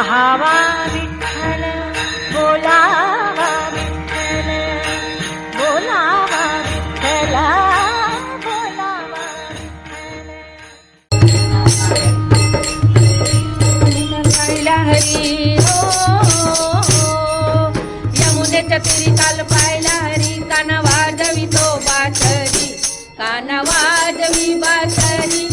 पहावा विठ्ठल बोलावा विठ्ठल बोलावा विठ्ठल बोलावा पाहिला हरी हो यमुनेच्या तिरी काल पाहिला हरी कान वाजवी तो बासरी कान वाजवी बासरी.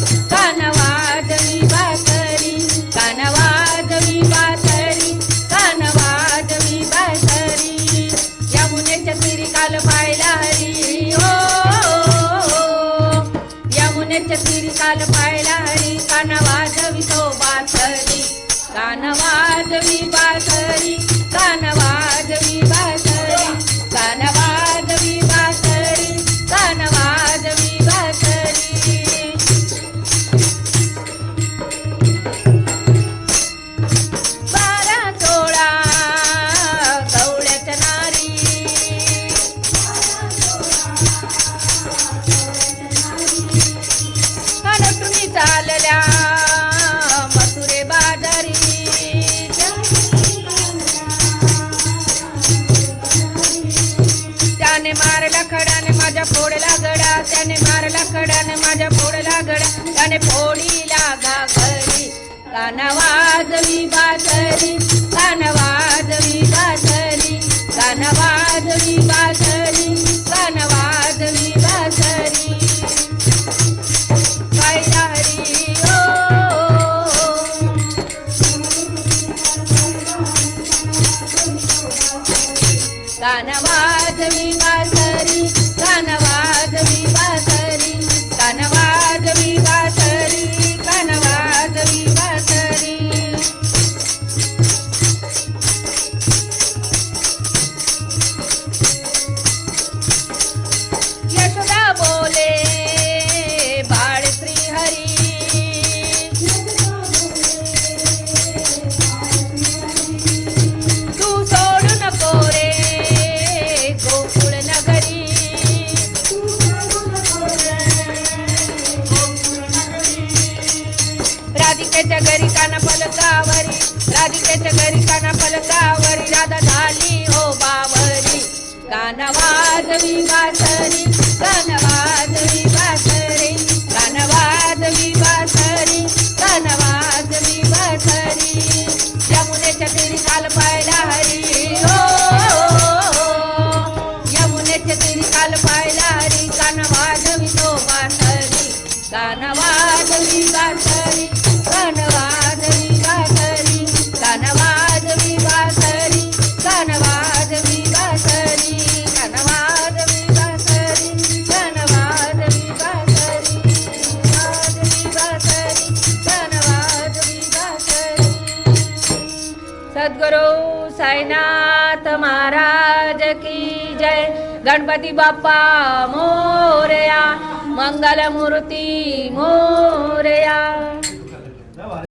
कान वाजवी बासरी फोडला गडा त्याने मारला खडाने माझ्या फोडला गडा त्याने फोडीला घागरी कान वाजवी बासरी कान वाजवी बाजरी. कान वाजवी बासरी कान वाजवी बासरी हरी ओ कान वाजवी राधिकेच्या घरी काना पलकावरी राधिकेच्या घरी काना पलकावरी राधा झाली हो बावरी. कान वाजवी बासरी कान वाजवी बासरी कान वाजवी बासरी कानवाजवी बासरी. यमुनेच्या तिरी काल पायला हरी. हो यमुनेच्या तिरी काल पायला हरी. कान वाजवी तो बासरी कान वाजवी बासरी. सद्गुरु साईनाथ महाराज की जय. गणपती बाप्पा मोरया मंगलमूर्ती मोरया.